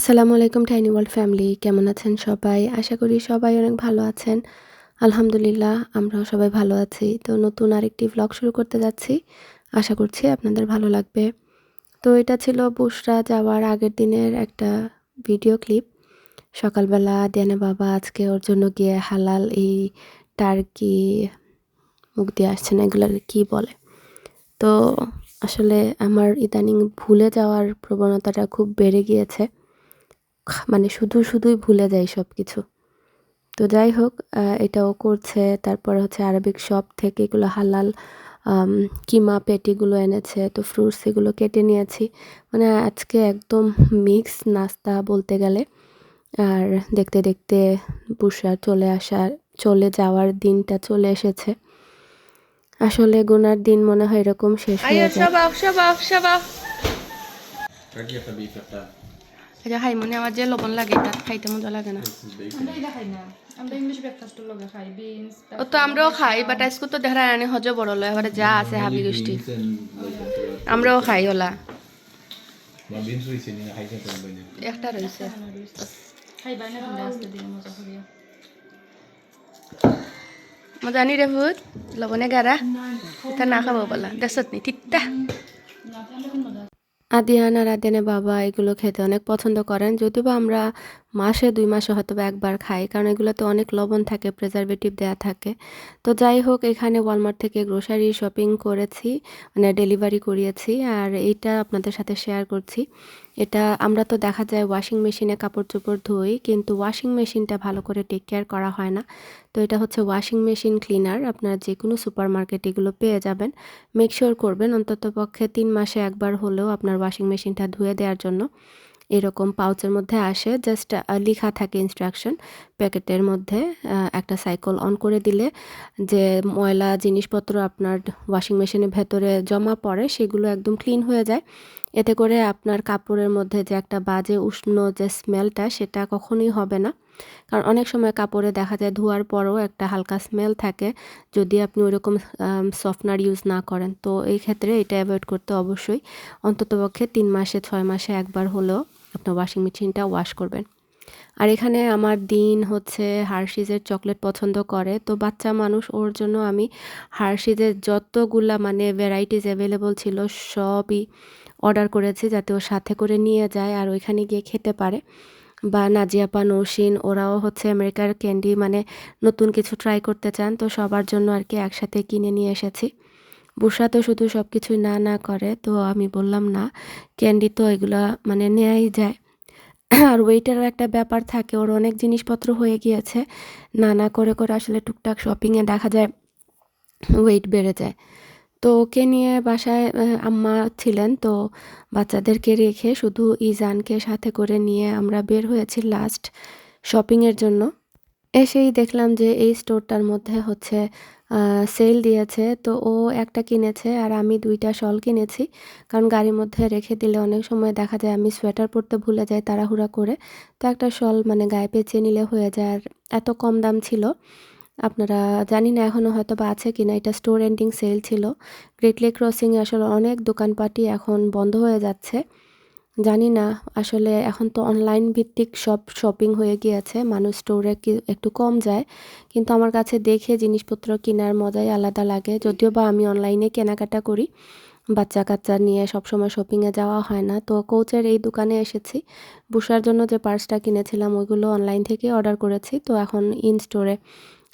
আসসালামু আলাইকুম tiny world family কেমন আছেন সবাই? আশা করি সবাই অনেক ভালো আছেন। আলহামদুলিল্লাহ, আমরাও সবাই ভালো আছি। তো নতুন আরেকটি ভ্লগ শুরু করতে যাচ্ছি। আশা করছি আপনাদের ভালো লাগবে। তো এটা ছিল বুসরা যাওয়ার আগের দিনের একটা ভিডিও ক্লিপ সকালবেলা দেনে বাবা আজকে ওর জন্য গিয়ে হালাল এই টার্কি মুখ দিয়ে আসছে না এগুলো কী বলে? তো আসলে আমার ইদানিং ভুলে যাওয়ার প্রবণতাটা খুব বেড়ে গিয়েছে। মানে শুধু শুধুই ভুলে যাই সব কিছু তো যাই হোক এটাও করছে। তারপর হচ্ছে আরবিক শপ থেকে এগুলো হালাল কিমা পেটিগুলো এনেছে। তো ফ্রুটস এগুলো কেটে নিয়েছি। মানে আজকে একদম মিক্স নাস্তা বলতে গেলে। আর দেখতে দেখতে বুসার চলে আসার চলে যাওয়ার দিনটা চলে এসেছে। আসলে গুনার দিন মনে হয় এরকম শেষ হয়ে যায়। এটা খাই মানে আমার যে লবণ লাগে তার খাইতে মজা লাগে না। এটা ও তো আমরাও খাই বাট আজকে তো দেখা আনে হজ বড় লয় এবারে যা আছে হাবি গোষ্ঠী। আমরাও খাই, ওলা। একটা রয়েছে। খাই বাই না কিন্তু আজকে দিন মজা নি রে ভূত? লবণে গারা এটা না খাব বলা দেশত নি তিত্তা আদিয়ান আর আদিয়ানের বাবা এগুলো খেতে অনেক পছন্দ করেন। যদিও বা আমরা মাসে দুই মাসে হয়তো বা একবার খাই, কারণ এগুলোতে অনেক লবণ থাকে প্রেজারভেটিভ দেওয়া থাকে। তো যাই হোক, এখানে ওয়ালমার্ট থেকে গ্রোসারি শপিং করেছি মানে ডেলিভারি করিয়েছি, আর এইটা আপনাদের সাথে শেয়ার করছি। এটা আমরা তো দেখা যায় ওয়াশিং মেশিনে কাপড় চোপড় ধুই, কিন্তু ওয়াশিং মেশিনটা ভালো করে টেক কেয়ার করা হয় না। তো এটা হচ্ছে ওয়াশিং মেশিন ক্লিনার আপনারা যে কোনো সুপার মার্কেট এগুলো পেয়ে যাবেন। মেক শিওর করবেন অন্তত পক্ষে তিন মাসে একবার হলেও আপনার ওয়াশিং মেশিনটা ধুয়ে দেওয়ার জন্য। এরকম পাউচের মধ্যে আসে জাস্ট লেখা থাকে ইনস্ট্রাকশন প্যাকেটের মধ্যে একটা সাইকেল অন করে দিলে যে ময়লা, জিনিসপত্র আপনার ওয়াশিং মেশিনের ভেতরে জমা পড়ে, সেগুলো একদম ক্লিন হয়ে যায়। এতে করে আপনার কাপড়ের মধ্যে যে একটা বাজে, উষ্ণ যে স্মেলটা সেটা কখনোই হবে না। কারণ অনেক সময় কাপড়ে দেখা যায় ধোয়ার পরও একটা হালকা স্মেল থাকে, যদি আপনি ওইরকম সফটনার ইউজ না করেন। তো এই ক্ষেত্রে এটা অ্যাভয়েড করতে অবশ্যই। অন্ততপক্ষে তিন মাসে, ছয় মাসে একবার হলেও আপনার ওয়াশিং মেশিনটা ওয়াশ করবেন। আর এখানে আমার দিন হচ্ছে হার্শিজের চকলেট পছন্দ করে। তো বাচ্চা মানুষ, ওর জন্য আমি হার্শিজের যতগুলা মানে ভ্যারাইটিস অ্যাভেলেবল ছিল, সবই অর্ডার করেছি যাতে ও সাথে করে নিয়ে যায় আর ওইখানে গিয়ে খেতে পারে। বা নাজিয়াপা নৌসিন ওরাও হচ্ছে আমেরিকার ক্যান্ডি মানে নতুন কিছু ট্রাই করতে চান, তো সবার জন্য আর কি একসাথে কিনে নিয়ে এসেছি। বুসা তো শুধু সব কিছুই না না করে, তো আমি বললাম, না, ক্যান্ডি তো এগুলো মানে নেয়াই যায়। আর ওয়েটারও একটা ব্যাপার থাকে, ওর অনেক জিনিসপত্র হয়ে গিয়েছে, না না করে করে আসলে টুকটাক শপিংয়ে দেখা যায় ওয়েট বেড়ে যায়। তো ওকে নিয়ে বাসায় আম্মা ছিলেন, তো বাচ্চাদেরকে রেখে শুধু ইজানকে সাথে করে নিয়ে আমরা বের হয়েছি লাস্ট শপিংয়ের জন্য। এসেই দেখলাম যে এই স্টোরটার মধ্যে হচ্ছে সেল দিয়েছে। তো ও একটা কিনেছে আর আমি দুইটা শল কিনেছি। কারণ গাড়ির মধ্যে রেখে দিলে অনেক সময় দেখা যায় আমি সোয়েটার পরতে ভুলে যাই তাড়াহুড়া করে। তো একটা শল মানে গায়ে পেঁচিয়ে নিলে হয়ে যায় আর এত কম দাম ছিল। আপনারা জানি না এখনও হয়তো বা আছে কিনা। এটা স্টোর এন্ডিং সেল ছিল। গ্রেট লেক ক্রসিংয়ে আসলে অনেক দোকানপাটি এখন বন্ধ হয়ে যাচ্ছে। জানি না আসলে এখন তো অনলাইন ভিত্তিক সব শপিং হয়ে গিয়েছে মানুষ স্টোরে কি একটু কম যায় কিন্তু আমার কাছে দেখে জিনিসপত্র কেনার মজাই আলাদা লাগে যদিও বা আমি অনলাইনে কেনাকাটা করি বাচ্চা কাচ্চা নিয়ে সবসময় শপিংয়ে যাওয়া হয় না তো কোচের এই দোকানে এসেছি বুসার জন্য যে পার্সটা কিনেছিলাম ওইগুলো অনলাইন থেকে অর্ডার করেছি তো এখন ইন স্টোরে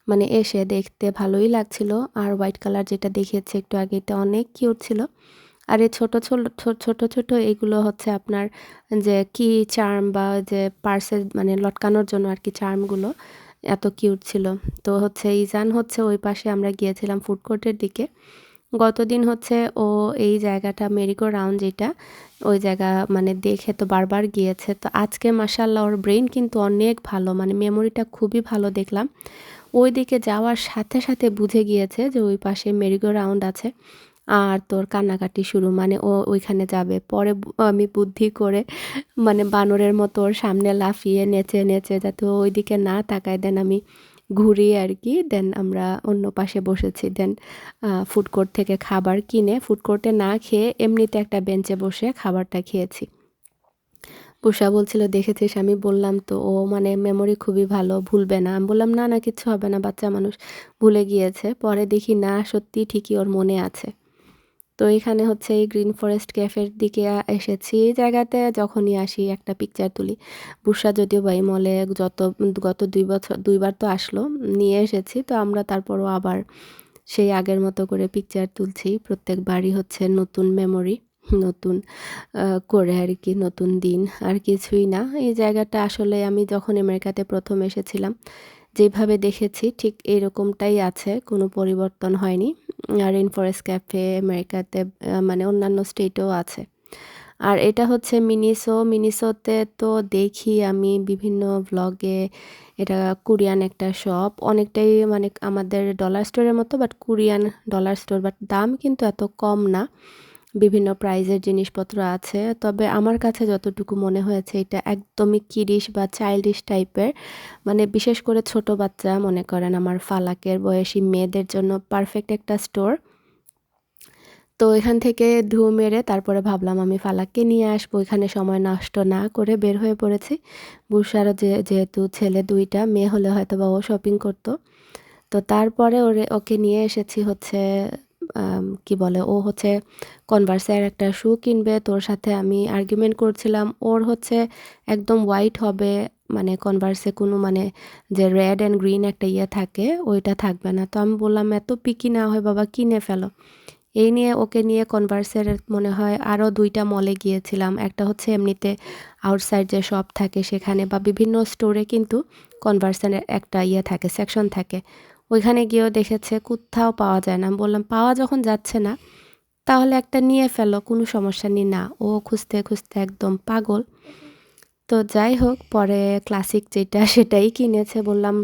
মানে এসে দেখতে ভালোই লাগছিল আর হোয়াইট কালার যেটা দেখিয়েছে একটু আগে এটা অনেক কিউট ছিল। আর এই ছোটো ছোটো ছোটো ছোটো এগুলো হচ্ছে আপনার যে কি চার্ম বা যে পার্সেল মানে লটকানোর জন্য আর কি চার্মগুলো এত কিউট ছিল। তো হচ্ছে ইজান হচ্ছে ওই পাশে আমরা গিয়েছিলাম ফুড কোর্টের দিকে। গতদিন হচ্ছে ও এই জায়গাটা মেরিগো রাউন্ড যেটা, ওই জায়গা মানে দেখে তো বারবার গিয়েছে। তো আজকে মাসাল্লাহ ওর ব্রেন কিন্তু অনেক ভালো মানে মেমোরিটা খুবই ভালো দেখলাম। ওই দিকে যাওয়ার সাথে সাথে বুঝে গিয়েছে যে ওই পাশে মেরিগো রাউন্ড আছে। আর তোর কান্নাকাটি শুরু। মানে ও ওইখানে যাবে। পরে আমি বুদ্ধি করে মানে বানরের মতো ওর সামনে লাফিয়ে নেচে নেচে যাতে ওই দিকে না তাকায় দেন আমি ঘুরি আর কি। দেন আমরা অন্য পাশে বসেছি। দেন ফুড কোর্ট থেকে খাবার কিনে ফুড কোর্টে না খেয়ে এমনিতে একটা বেঞ্চে বসে খাবারটা খেয়েছি। বুসা বলছিল, দেখেছিস? আমি বললাম তো, ও মানে মেমোরি খুবই ভালো, ভুলবে না। আমি বললাম, না না কিছু হবে না, বাচ্চা মানুষ ভুলে গিয়েছে। পরে দেখি, না, সত্যি ঠিকই ওর মনে আছে। তো এখানে হচ্ছে এই গ্রিন ফরেস্ট ক্যাফের দিকে এসেছি এই জায়গাতে। যখনই আসি একটা পিকচার তুলি। বুসা যদিও বাই মলে যত, গত দুই বছর, দুইবার তো আসলো, নিয়ে এসেছি। তো আমরা তারপরও আবার সেই আগের মতো করে পিকচার তুলছি। প্রত্যেকবারই হচ্ছে নতুন মেমোরি নতুন করে আর কি, নতুন দিন। আর কিছুই না। এই জায়গাটা আসলে আমি যখন আমেরিকাতে প্রথম এসেছিলাম, যেভাবে দেখেছি ঠিক এরকমটাই আছে। কোনো পরিবর্তন হয়নি। রেন ফরেস্ট ক্যাফে আমেরিকাতে মানে অন্যান্য স্টেটেও আছে। আর এটা হচ্ছে মিনিসো মিনিসোতে তো দেখি আমি বিভিন্ন ব্লগে এটা কোরিয়ান একটা শপ অনেকটাই মানে আমাদের ডলার স্টোরের মতো but Korean dollar store but দাম কিন্তু এত কম না। বিভিন্ন প্রাইজের জিনিসপত্র আছে। তবে আমার কাছে যতটুকু মনে হয়েছে, এটা একদমই কিরিশ বা চাইল্ডিশ টাইপের মানে বিশেষ করে ছোট বাচ্চা, মনে করেন আমার ফালাকের বয়সী মেয়েদের জন্য পারফেক্ট একটা স্টোর তো এখান থেকে ঢু মেরে তারপরে ভাবলাম আমি ফালাককে নিয়ে আসব। এখানে সময় নষ্ট না করে বের হয়ে পড়েছি। বুসারও যে, যেহেতু ছেলে দুইটা, মেয়ে হলে হয়তো বা ও শপিং করতো। তো তারপরে ওরে, ওকে নিয়ে এসেছি হচ্ছে কি বলে, ও হচ্ছে কনভার্সের একটা শু কিনবে, তোর সাথে আমি আর্গুমেন্ট করছিলাম, ওর হচ্ছে একদম হোয়াইট হবে মানে কনভার্সে কোনো মানে যে রেড অ্যান্ড গ্রিন একটা ইয়ে থাকে, ওইটা থাকবে না। তো আমি বললাম, এত পিকি না হয় বাবা, কিনে ফেলো। এই নিয়ে ওকে নিয়ে কনভার্সের মনে হয় আরও দুইটা মলে গিয়েছিলাম। একটা হচ্ছে এমনিতে আউটসাইড যে শপ থাকে, সেখানে বা বিভিন্ন স্টোরে কিন্তু কনভার্সের একটা ইয়ে থাকে সেকশন থাকে। ওইখানে গিয়েও দেখেছে, কোথাও পাওয়া যায় না। বললাম, পাওয়া যখন যাচ্ছে না, তাহলে একটা নিয়ে ফেলো, কোনো সমস্যা নেই। না, ও খুঁজতে খুঁজতে একদম পাগল। তো যাই হোক, পরে ক্লাসিক যেটা, সেটাই কিনেছে। বললাম,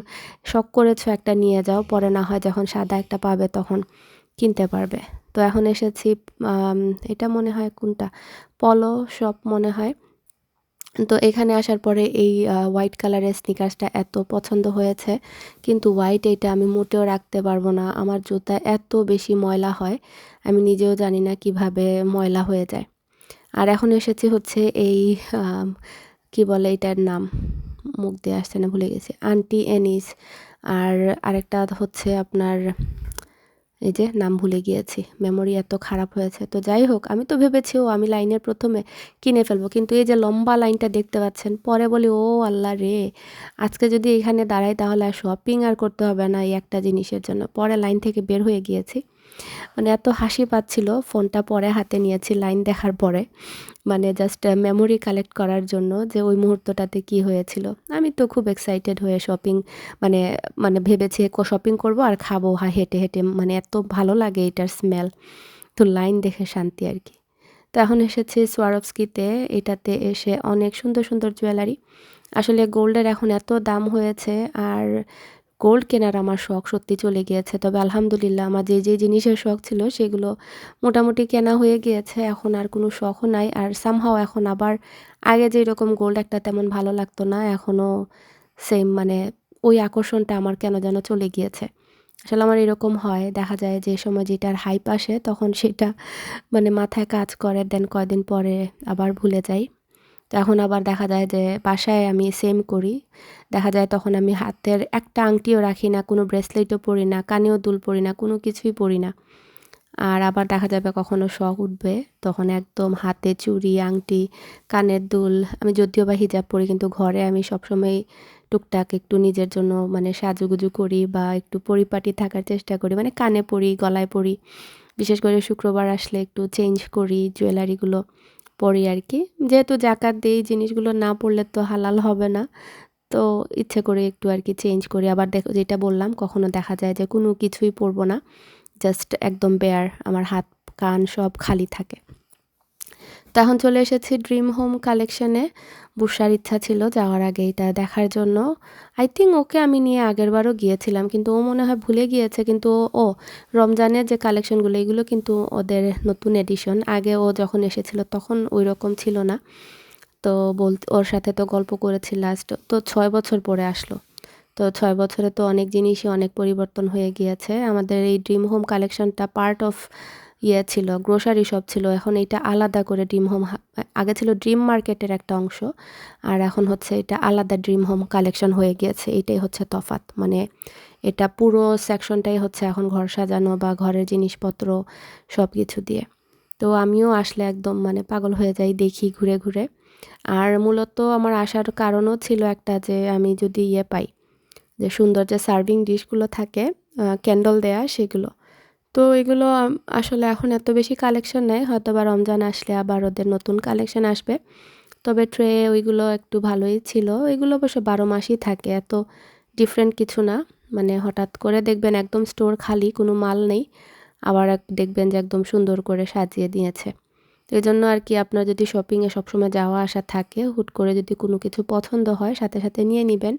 শখ করেছ একটা নিয়ে যাও, পরে না হয় যখন সাদা একটা পাবে তখন কিনতে পারবে। তো এখন এসেছি এটা মনে হয় কোনটা? পলো শপ মনে হয়। তো এখানে আসার পরে এই হোয়াইট কালারের স্নিকার্সটা এত পছন্দ হয়েছে। কিন্তু হোয়াইট এটা আমি মোটেও রাখতে পারব না। আমার জুতা এত বেশি ময়লা হয়, আমি নিজেও জানি না কীভাবে ময়লা হয়ে যায়। আর এখন এসেছি হচ্ছে এই কি বলে এটার নাম? মুখ দিয়ে আসছে না, ভুলে গেছি। আন্টি এনিস আর আরেকটা হচ্ছে আপনার এই যে নাম ভুলে গিয়েছি মেমোরি এত খারাপ হয়েছে। তো যাই হোক, আমি তো ভেবেছি, ও আমি লাইনের প্রথমে কিনে ফেলব। কিন্তু এই যে লম্বা লাইনটা দেখতে পাচ্ছেন, পরে বলি, ও আল্লাহ রে, আজকে যদি এখানে দাঁড়াই তাহলে আর শপিং আর করতে হবে না এই একটা জিনিসের জন্য। পরে লাইন থেকে বের হয়ে গিয়েছি। মানে এত হাসি পাচ্ছিল, ফোনটা পরে হাতে নিয়েছি, লাইন দেখার পরে। মানে জাস্ট মেমোরি কালেক্ট করার জন্য যে ওই মুহূর্তটাতে কি হয়েছিল। আমি তো খুব এক্সাইটেড হয়ে শপিং মানে মানে ভেবেছি শপিং করব আর খাব, হা, হেঁটে হেঁটে। মানে এত ভালো লাগে এটার স্মেল তো লাইন দেখে শান্তি আর কি। তো এখন এসেছি সোয়ারভস্কিতে এটাতে এসে অনেক সুন্দর সুন্দর জুয়েলারি আসলে গোল্ডের এখন এত দাম হয়েছে আর গোল্ড কেনার আমার শখ সত্যি চলে গিয়েছে। তবে আলহামদুলিল্লাহ আমার যে যে জিনিসের শখ ছিল সেগুলো মোটামুটি কেনা হয়ে গিয়েছে। এখন আর কোনো শখও নাই। আর সামহাও এখন আবার আগে যে যেরকম গোল্ড একটা তেমন ভালো লাগতো না। এখনও সেম মানে ওই আকর্ষণটা আমার কেন যেন চলে গিয়েছে। আসলে আমার এরকম হয়। দেখা যায় যে সময় যেটার হাইপ আসে তখন সেটা মানে মাথায় কাজ করে দেন কয়দিন পরে আবার ভুলে যাই। তো এখন আবার দেখা যায় যে বাসায় আমি সেম করি। দেখা যায় তখন আমি হাতের একটা আংটিও রাখি না, কোনো ব্রেসলেটও পরি না, কানেও দুল পরি না, কোনো কিছুই পরি না। আর আবার দেখা যাবে কখনো শখ উঠবে, তখন একদম হাতে চুড়ি, আংটি, কানের দুল, আমি যদিও বা হিজাব পরি কিন্তু ঘরে আমি সবসময় টুকটাক একটু নিজের জন্য মানে সাজুগুজু করি বা একটু পরিপাটি থাকার চেষ্টা করি মানে কানে পরি, গলায় পরি। বিশেষ করে শুক্রবার আসলে একটু চেঞ্জ করি জুয়েলারিগুলো পরি আর কি। যেহেতু জাকাত দিই জিনিসগুলো না পড়লে তো হালাল হবে না। তো ইচ্ছে করে একটু আর কি চেঞ্জ করি। আবার দেখো যেটা বললাম, কখনো দেখা যায় যে কোনো কিছুই পরবো না। জাস্ট একদম বেয়ার আমার হাত, কান সব খালি থাকে। তো এখন চলে এসেছি ড্রিম হোম কালেকশনে বুসার ইচ্ছা ছিল যাওয়ার আগে এটা দেখার জন্য। আই থিঙ্ক ওকে আমি নিয়ে আগেরবারও গিয়েছিলাম, কিন্তু ও মনে হয় ভুলে গিয়েছে, কিন্তু ও রমজানের যে কালেকশনগুলো এগুলো কিন্তু ওদের নতুন এডিশন আগে ও যখন এসেছিল তখন ওই রকম ছিল না। তো বল, ওর সাথে তো গল্প করেছি লাস্ট তো ছয় বছর পরে আসলো। তো ছয় বছরে তো অনেক জিনিসই অনেক পরিবর্তন হয়ে গিয়েছে। আমাদের এই ড্রিম হোম কালেকশনটা পার্ট অফ ইয়ে ছিল গ্রোসারি শপ ছিল, এখন এটা আলাদা করে ড্রিম হোম আগে ছিল ড্রিম মার্কেটের একটা অংশ, আর এখন হচ্ছে এটা আলাদা ড্রিম হোম কালেকশন হয়ে গিয়েছে, এটাই হচ্ছে তফাত মানে এটা পুরো সেকশনটাই হচ্ছে এখন ঘর সাজানো বা ঘরের জিনিসপত্র সব কিছু দিয়ে। তো আমিও আসলে একদম মানে পাগল হয়ে যাই দেখি ঘুরে ঘুরে। আর মূলত আমার আসার কারণও ছিল একটা যে আমি যদি ইয়ে পাই, যে সুন্দর যে সার্ভিং ডিশগুলো থাকে ক্যান্ডল দেয়া সেগুলো তো এগুলো আসলে এখন এত বেশি কালেকশন নেই হয়তো বা রমজান আসলে আবার ওদের নতুন কালেকশন আসবে। তবে ট্রে ওইগুলো একটু ভালোই ছিল। এগুলো অবশ্য বারো মাসই থাকে, এত ডিফারেন্ট কিছু না। মানে হঠাৎ করে দেখবেন একদম স্টোর খালি, কোনো মাল নেই। আবার দেখবেন যে একদম সুন্দর করে সাজিয়ে দিয়েছে। তো এই জন্য আর কি আপনার যদি শপিংয়ে সবসময় যাওয়া আসা থাকে, হুট করে যদি কোনো কিছু পছন্দ হয়, সাথে সাথে নিয়ে নেবেন।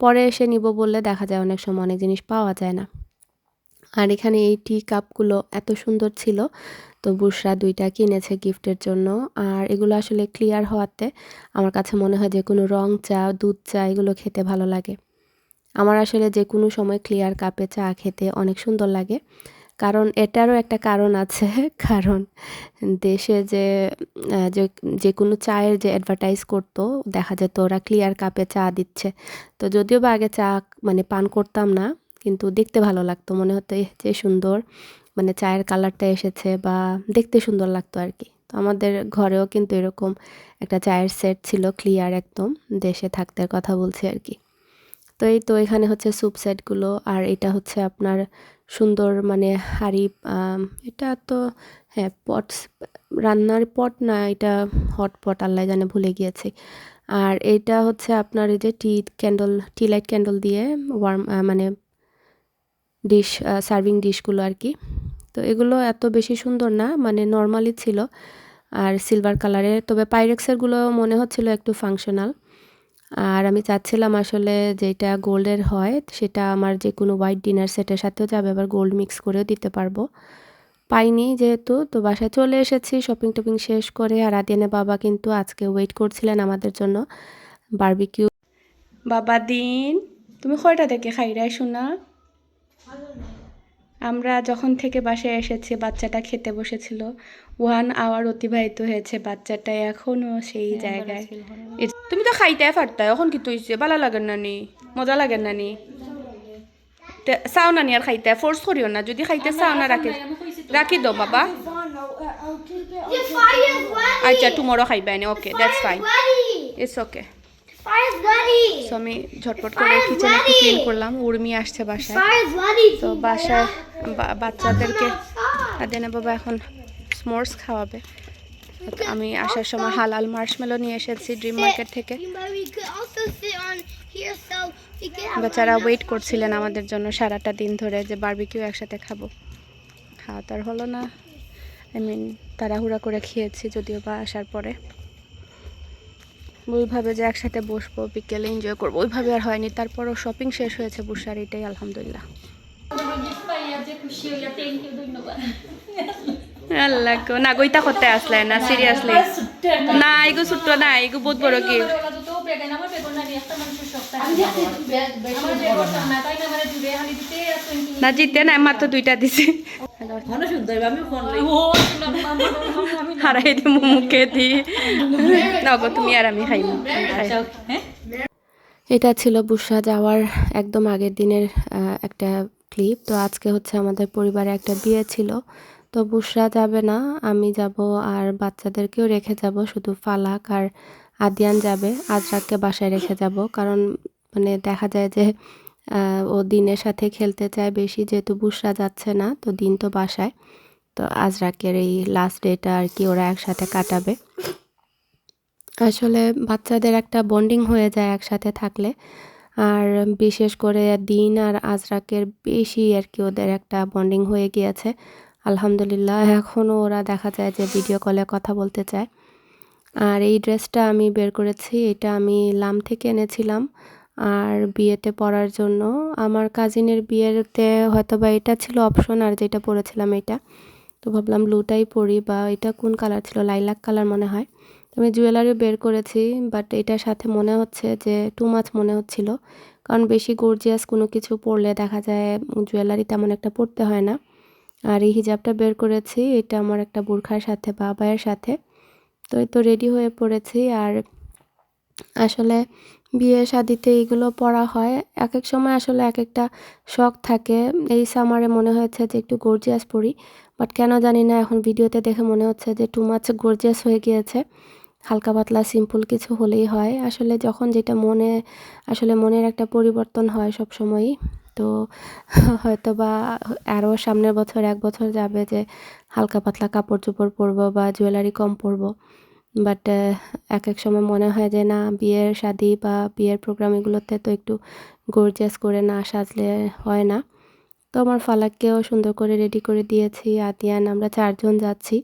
পরে এসে নিব বললে দেখা যায় অনেক সময় অনেক জিনিস পাওয়া যায় না। আর এখানে এই টি কাপগুলো এত সুন্দর ছিল। তো বুসরা দুইটা কিনেছে গিফটের জন্য। আর এগুলো আসলে ক্লিয়ার হওয়াতে আমার কাছে মনে হয় যে কোনো রং চা, দুধ চা এগুলো খেতে ভালো লাগে। আমার আসলে যে কোনো সময় ক্লিয়ার কাপে চা খেতে অনেক সুন্দর লাগে। কারণ এটারও একটা কারণ আছে। কারণ দেশে যে যে কোনো চায়ের যে অ্যাডভার্টাইজ করতো, দেখা যেত ওরা ক্লিয়ার কাপে চা দিচ্ছে। তো যদিও বা আগে চা মানে পান করতাম না কিন্তু দেখতে ভালো লাগতো। মনে হতো "এহ, যে সুন্দর। মানে চায়ের কালারটা এসেছে বা দেখতে সুন্দর লাগতো আর কি তো আমাদের ঘরেও কিন্তু এরকম একটা চায়ের সেট ছিল ক্লিয়ার একদম দেশে থাকতে কথা বলছি আর কি তো এই তো এখানে হচ্ছে স্যুপ সেটগুলো আর এটা হচ্ছে আপনার সুন্দর মানে হাঁড়ি এটা তো হ্যাঁ পট রান্নার পট না এটা হট পট আল্লাহ জানে ভুলে গিয়েছি। আর এটা হচ্ছে আপনার এই যে টি ক্যান্ডল টি লাইট ক্যান্ডল দিয়ে ওয়ার্ম মানে ডিশ সার্ভিং ডিশগুলো আর কি। তো এগুলো এত বেশি সুন্দর না মানে নর্মালি ছিল। আর সিলভার কালারের তবে পাইরেক্সেরগুলো মনে হচ্ছিল একটু ফাংশনাল আর আমি চাচ্ছিলাম আসলে যেটা গোল্ডের হয়, সেটা আমার যে কোনো হোয়াইট ডিনার সেটের সাথেও যাবে, আবার গোল্ড মিক্স করেও দিতে পারব। পাইনি যেহেতু, তো বাসায় চলে এসেছি শপিং টপিং শেষ করে, আর আদিয়ানের বাবা কিন্তু আজকে ওয়েট করছিলেন আমাদের জন্য। বারবিকিউ বাবা দিন, তুমি কয়টা থেকে খাইরাই শোনা। আমরা যখন থেকে বাসায় এসেছি বাচ্চাটা খেতে বসেছিল। ওয়ান আওয়ার অতিবাহিত হয়েছে বাচ্চাটা এখনও সেই জায়গায়। এ- তুমি তো খাইতে পারতা এখন কি তুইছে ভালো লাগে না নি? মজা লাগে না নি? চাও না নি আর খাইতে ফোর্স করিও না। যদি খাইতে চাও না রাখি রাখি দো বাবা। Ready. আচ্ছা টুমরো খাইবা এনে okay that's fine. It's okay so আমি ঝটপট করে কিচেন একটু ক্লিন করলাম। উর্মি আসছে বাসায়। তো বাসায় বাচ্চাদেরকে আদেনা বাবা এখন স্মোর্স খাওয়াবে। আমি আসার সময় হালাল মার্শমেলো নিয়ে এসেছি ড্রিম মার্কেট থেকে। বাচ্চারা ওয়েট করছিলেন আমাদের জন্য সারাটা দিন ধরে যে বারবিকিউ একসাথে খাব। খাওয়া তার হলো না। আই মিন তাড়াহুড়া করে খেয়েছি যদিও বা আসার পরে। ওইভাবে যে একসাথে বসবো, বিকেলে এনজয় করব, ওইভাবে আর হয়নি। তারপরও শপিং শেষ হয়েছে বুসার এটাই আলহামদুলিল্লাহ। আল্লাহ করতে আসলে না না বহুত না, জিতে না, মাত্র দুইটা দিছে। হারাই মুখে দি। না তুমি আর আমি খাইব। এটা ছিল বুসরা যাওয়ার একদম আগের দিনের একটা ক্লিপ তো আজকে হচ্ছে আমাদের পরিবারে একটা বিয়ে ছিল। তো বুসরা যাবে না আমি যাব আর বাচ্চাদেরকেও রেখে যাব শুধু ফালাক আর আদিয়ান যাবে। আজরাককে বাসায় রেখে যাব কারণ মানে দেখা যায় যে ও দিনের সাথে খেলতে চায় বেশি, যেহেতু বুসরা যাচ্ছে না, তো দিন তো বাসায়। তো আজরাকের এই লাস্ট ডেটা আর কি ওরা একসাথে কাটাবে। আসলে বাচ্চাদের একটা বন্ডিং হয়ে যায় একসাথে থাকলে। আর বিশেষ করে দিন আর আজরাকের বেশি আর কি ওদের একটা বন্ডিং হয়ে গিয়েছে। আলহামদুলিল্লাহ এখনও ওরা দেখা যায় যে ভিডিও কলে কথা বলতে চায়। আর এই ড্রেসটা আমি বের করেছি, এটা আমি লাম থেকে এনেছিলাম। আর বিয়েতে পরার জন্য আমার কাজিনের বিয়েতে হয়তো বা এটা ছিল অপশন আর যেটা পরেছিলাম এটা। তো ভাবলাম ব্লুটাই পরি, বা এটা কোন কালার ছিল? লাইলাক কালার মনে হয়। আমি জুয়েলারিও বের করেছি বাট এটার সাথে মনে হচ্ছে যে টু মাছ মনে হচ্ছিল। কারণ বেশি গর্জিয়াস কোনো কিছু পরলে দেখা যায় জুয়েলারি তেমন একটা পরতে হয় না। আর এই হিজাবটা বের করেছি, এটা আমার একটা বোরখার সাথে বা আবায়ের সাথে। তো এই তো রেডি হয়ে পড়েছি, আর আসলে বিয়ে শাদিতে এগুলো পরা হয়। এক এক সময় আসলে এক একটা শখ থাকে। এই সামারে মনে হয়েছে যে একটু গর্জিয়াস পরি বাট কেন জানি না, এখন ভিডিওতে দেখে মনে হচ্ছে যে টু মাছ গর্জিয়াস হয়ে গিয়েছে। হালকা পাতলা সিম্পল কিছু হলেই হয়। আসলে যখন যেটা মনে, আসলে মনের একটা পরিবর্তন হয় সব সময়ই। তো হয়তো বা আরও সামনের বছর, এক বছর যাবে যে হালকা পাতলা কাপড় চোপড় পরবো বা জুয়েলারি কম পরবো। বাট এক এক সময় মনে হয় যে না, বিয়ের শাদি বা বিয়ের প্রোগ্রাম এগুলোতে তো একটু গর্জিয়াস করে না সাজলে হয় না। তো আমার ফালাককেও সুন্দর করে রেডি করে দিয়েছি, আতিয়ান, আমরা চারজন যাচ্ছি।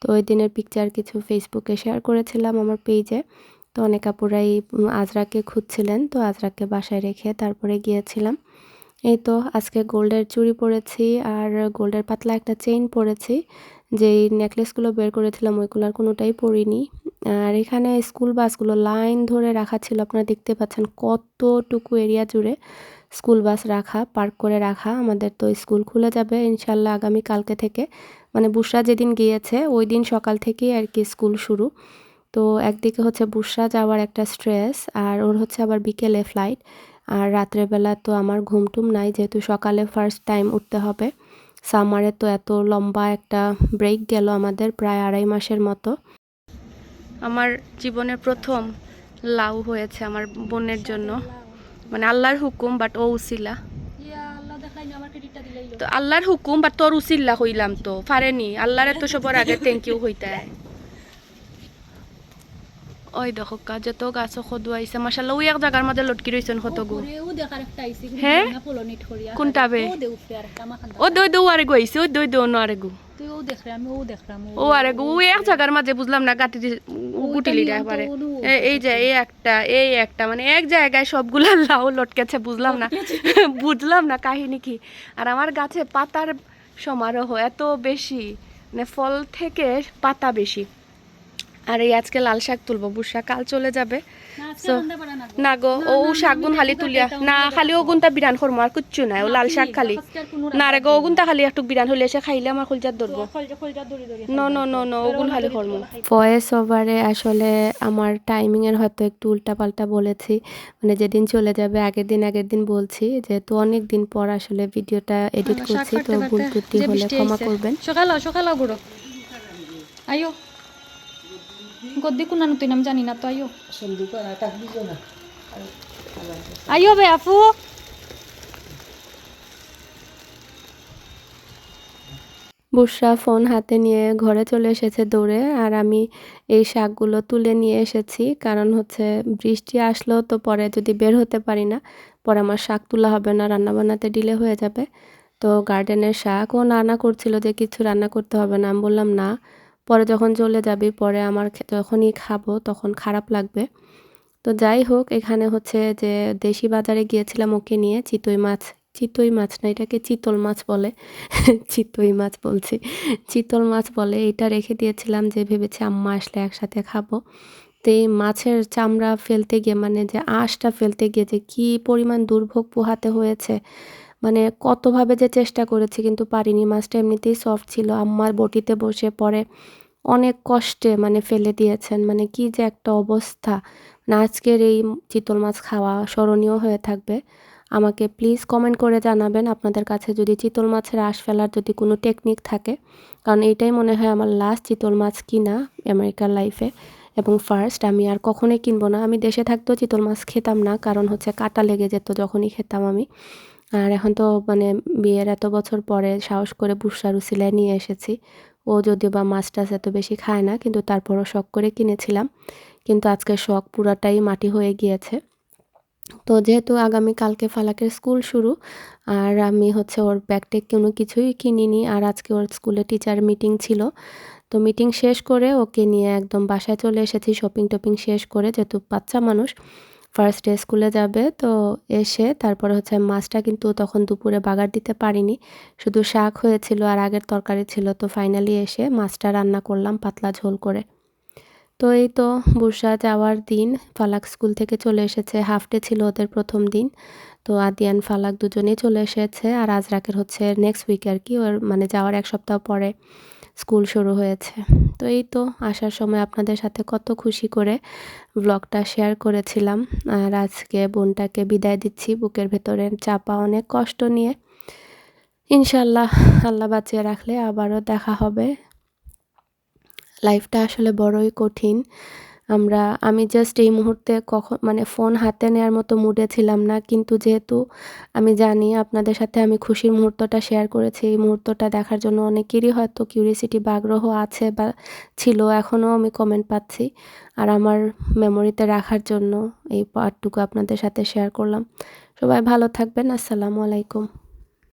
তো ওই দিনের পিকচার কিছু ফেসবুকে শেয়ার করেছিলাম আমার পেজে তো অনেক আপুরাই আজরাকে খুঁজছিলেন, তো আজরাকে বাসায় রেখে তারপরে গিয়েছিলাম। এই তো আজকে গোল্ডের চুড়ি পরেছি আর গোল্ডের পাতলা একটা চেইন পরেছি। যেই নেকলেসগুলো বের করেছিলাম ওইগুলো আর কোনোটাই পরিনি। আর এখানে স্কুল বাসগুলো লাইন ধরে রাখা ছিল। আপনারা দেখতে পাচ্ছেন কতটুকু এরিয়া জুড়ে স্কুল বাস রাখা, পার্ক করে রাখা। আমাদের তো স্কুল খুলে যাবে ইনশাল্লাহ আগামী কালকে থেকে। মানে বুসরা যেদিন গিয়েছে ওই দিন সকাল থেকেই আর কি স্কুল শুরু। তো একদিকে হচ্ছে বুসরা যাওয়ার একটা স্ট্রেস আর ওর হচ্ছে আবার বিকেলে ফ্লাইট। আর রাত্রেবেলা তো আমার ঘুমটুম নাই, যেহেতু সকালে ফার্স্ট টাইম উঠতে হবে। সামারে তো এত লম্বা একটা ব্রেক গেল আমাদের, প্রায় আড়াই মাসের মতো। আমার জীবনের প্রথম লাউ হয়েছে আমার বোনের জন্য। মানে আল্লাহর হুকুম বাট ও উসিলা। তো আল্লাহর হুকুম বাট তোর উসিল্লা হইলাম তো, পারেনি। আল্লাহর তো সবার আগে থ্যাংক ইউ হইতে। ওই দেখো কা যত গাছ সদু আইছে মাশাআল্লাহ ওই এক জায়গার মাঝে লটকি রইছেন কত গো ও দেখার একটা আইছি হ্যাঁ? কোনটা বে? ও ও দই দৌ আরে গো আইছে ওই দই দৌ আরে গো ও ও ও আরে গো ওই এক জায়গার মাঝে বুঝলাম না গাতি গুটিলি পারে এই যে এই একটা এই একটা মানে এক জায়গায় সবগুলা লাউ লটকেছে বুঝলাম না। বুঝলাম না কাহিনী কি। আর আমার গাছে পাতার সমারোহ এত বেশি মানে ফল থেকে পাতা বেশি। আর এই আজকে লাল শাক তুলবো বুসা কাল চলে যাবে। না গো। ও না, শাক আমি গুন খালি তুলিয়া। না খালি ও গুনটা বিরান করব আর কিচ্ছু নাই। ও লাল শাক খালি। না রে গো ও গুনটা খালি একটু বিরান হলে এসে খাইলে আমার খুলজাত ধরবো। তো খলজা খলজা দড়ি দড়ি নো নো নো নো ওগুন খালি হরমো ভয়েস ওভারে আসলে আমার টাইমিং এর হয়তো একটু উল্টাপাল্টা বলেছি। মানে যেদিন চলে যাবে আগের দিন আগের দিন বলছি যেহেতু অনেক দিন পর আসলে ভিডিওটা এডিট করছি তো ভুল ত্রুটি হলে ক্ষমা করবেন। সকাল সকাল গুড়ো। আইও। গদ্দি কুনানো তুই নাম জানি না তো আইও। আইও বে আফু। বুসরা ফোন হাতে নিয়ে ঘরে চলে এসেছে দৌড়ে আর আমি এই শাকগুলো তুলে নিয়ে এসেছি। কারণ হচ্ছে বৃষ্টি আসলেও তো পরে যদি বের হতে পারি না পরে আমার শাক তোলা হবে না রান্না বান্নাতে ডিলে হয়ে যাবে। তো গার্ডেনের শাক ও নানা করছিল যে কিছু রান্না করতে হবে না আমি বললাম না পরে যখন চলে যাবি, পরে আমার যখনই খাব তখন খারাপ লাগবে। তো যাই হোক, এখানে হচ্ছে যে দেশি বাজারে গিয়েছিলাম ওকে নিয়ে, চিতই মাছ চিতই মাছ না, এটাকে চিতল মাছ বলে। চিতই মাছ বলছি। চিতল মাছ বলে, এটা রেখে দিয়েছিলাম যে ভেবেছি আম্মা আসলে একসাথে খাব। তো এই মাছের চামড়া ফেলতে গিয়ে মানে যে আঁশটা ফেলতে গিয়ে যে কী পরিমাণ দুর্ভোগ পোহাতে হয়েছে মানে কতভাবে যে চেষ্টা করেছি কিন্তু পারিনি। মাছটা এমনিতেই সফট ছিল। আম্মার বটিতে বসে পরে অনেক কষ্টে মানে ফেলে দিয়েছেন। মানে কি যে একটা অবস্থা। না, আজকের এই চিতল মাছ খাওয়া স্মরণীয় হয়ে থাকবে। আমাকে প্লিজ কমেন্ট করে জানাবেন। আপনাদের কাছে যদি চিতল মাছের আঁশ ফেলার যদি কোনো টেকনিক থাকে। কারণ এইটাই মনে হয় আমার লাস্ট চিতল মাছ কিনা আমেরিকার লাইফে এবং ফার্স্ট আমি আর কখনোই কিনবো না। আমি দেশে থাকতেও চিতল মাছ খেতাম না। কারণ হচ্ছে কাটা লেগে যেত যখনই খেতাম আমি। আর এখন তো মানে বিয়ের এত বছর পরে সাহস করে বুসার উসিলায় নিয়ে এসেছি। ও যদিও বা মাছ টাছ এত বেশি খায় না, কিন্তু তারপরও শখ করে কিনেছিলাম। কিন্তু আজকে শখ পুরাটাই মাটি হয়ে গিয়েছে। তো যেহেতু আগামী কালকে ফালাকের স্কুল শুরু, আর আমি হচ্ছে ওর ব্যাগটেক কোনো কিছুই কিনিনি, আর আজকে ওর স্কুলে টিচার মিটিং ছিল। তো মিটিং শেষ করে ওকে নিয়ে একদম বাসায় চলে এসেছি শপিং টপিং শেষ করে, যেহেতু বাচ্চা মানুষ ফার্স্ট ডে স্কুলে যাবে, তো এসে তারপরে হচ্ছে মাছটা কিন্তু তখন দুপুরে বাগার দিতে পারিনি। শুধু শাক হয়েছিল আর আগের তরকারি ছিল, তো ফাইনালি এসে মাছটা রান্না করলাম পাতলা ঝোল করে। তো এই তো বুরসা যাওয়ার দিন, ফালাক স্কুল থেকে চলে এসেছে হাফ ডে ছিল ওদের প্রথম দিন। তো আদিয়ান, ফালাক দুজনেই চলে এসেছে আর আজরাকের হচ্ছে নেক্সট উইক আর কি, ওর মানে যাওয়ার এক সপ্তাহ পরে। স্কুল শুরু হয়েছে। তো এই তো আসার সময় আপনাদের সাথে কত খুশি করে ব্লগটা শেয়ার করেছিলাম। আর আজকে বোনটাকে বিদায় দিচ্ছি। বুকের ভেতরে চাপা অনেক কষ্ট নিয়ে। ইনশাল্লাহ আল্লাহ বাঁচিয়ে রাখলে আবারও দেখা হবে। লাইফটা আসলে বড়ই কঠিন। আমরা, আমি জাস্ট এই মুহূর্তে কখন মানে ফোন হাতে নেওয়ার মতো মুডে ছিলাম না, কিন্তু যেহেতু আমি জানি আপনাদের সাথে আমি খুশির মুহূর্তটা শেয়ার করেছি, এই মুহূর্তটা দেখার জন্য অনেকেরই হয়তো কিউরিয়াসিটি বা আগ্রহ আছে বা ছিল এখনও আমি কমেন্ট পাচ্ছি। আর আমার মেমোরিতে রাখার জন্য এই পার্টটুকু আপনাদের সাথে শেয়ার করলাম। সবাই ভালো থাকবেন, আসসালামু আলাইকুম।